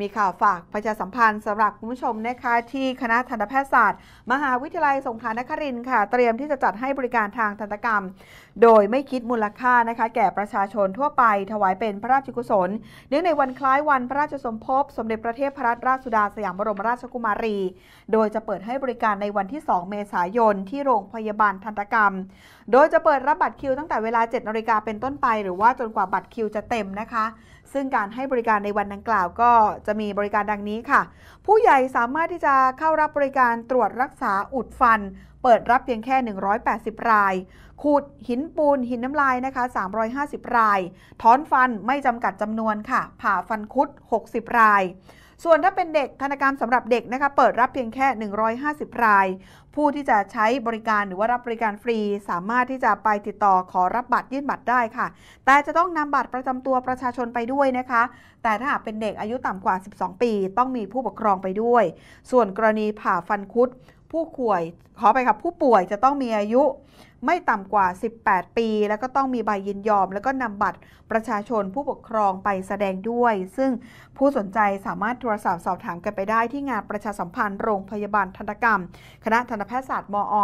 มีข่าวฝากประชาสัมพันธ์สำหรับคุณผู้ชมนะคะที่คณะทันตแพทยศาสตร์ มหาวิทยาลัยสงขลานครินทร์ค่ะ เตรียมที่จะจัดให้บริการทางทันตกรรม โดยไม่คิดมูลค่านะคะ แก่ประชาชนทั่วไปถวายเป็นพระราชกุศล เนื่องในวันคล้ายวันพระราชสมภพ สมเด็จพระเทพรัตนราชสุดาสยามบรมราชกุมารี โดยจะเปิดให้บริการในวันที่ 2 เมษายนที่โรงพยาบาลทันตกรรม โดยจะเปิดรับบัตรคิวตั้งแต่เวลา7นาฬิกาเป็นต้นไป หรือว่าจนกว่าบัตรคิวจะเต็มนะคะ ซึ่งการให้บริการในวันดังกล่าวก็จะมีบริการดังนี้ค่ะ ผู้ใหญ่สามารถที่จะเข้ารับบริการตรวจรักษาอุดฟันเปิดรับเพียงแค่ 180 ราย ขูดหินปูนหินน้ำลายนะคะ 350 ราย ถอนฟันไม่จำกัดจำนวนค่ะ ผ่าฟันคุด 60 รายส่วนถ้าเป็นเด็กธนกรรมสำหรับเด็กนะคะเปิดรับเพียงแค่ 150 ราย ผู้ที่จะใช้บริการหรือว่ารับบริการฟรี สามารถที่จะไปติดต่อขอรับบัตรยื่นบัตรได้ค่ะ แต่จะต้องนำบัตรประจำตัวประชาชนไปด้วยนะคะ แต่ถ้าหากเป็นเด็กอายุต่ำกว่า 12 ปี ต้องมีผู้ปกครองไปด้วย ส่วนกรณีผ่าฟันคุด ผู้ป่วยขอไปครับผู้ป่วยจะต้องมีอายุ ไม่ต่ำกว่า 18 ปี แล้วก็ต้องมีใบยินยอม แล้วก็นำบัตรประชาชนผู้ปกครองไปแสดงด้วย ซึ่งผู้สนใจสามารถโทรศัพท์สอบถามกันไปได้ที่งานประชาสัมพันธ์โรงพยาบาลทันตกรรม คณะทันตแพทยศาสตร์มอ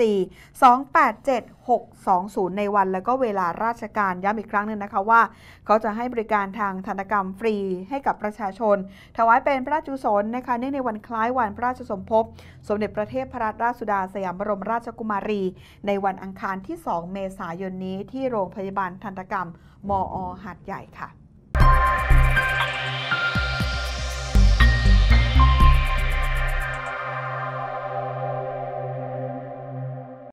074 287 620 ในวันและก็เวลาราชการย้ำอีกครั้งหนึ่งนะคะว่า เขาจะให้บริการทางทันกรรมฟรีให้กับประชาชน ถวายเป็นพระราชกุศลนะคะเนื่องในวันคล้ายวันพระราชสมภพ สมเด็จพระเทพรัตนราชสุดาสยามบรมราชกุมารี ในวันอังคารที่ 2 เมษายนนี้ที่โรงพยาบาลทันตกรรม มอหาดใหญ่ค่ะ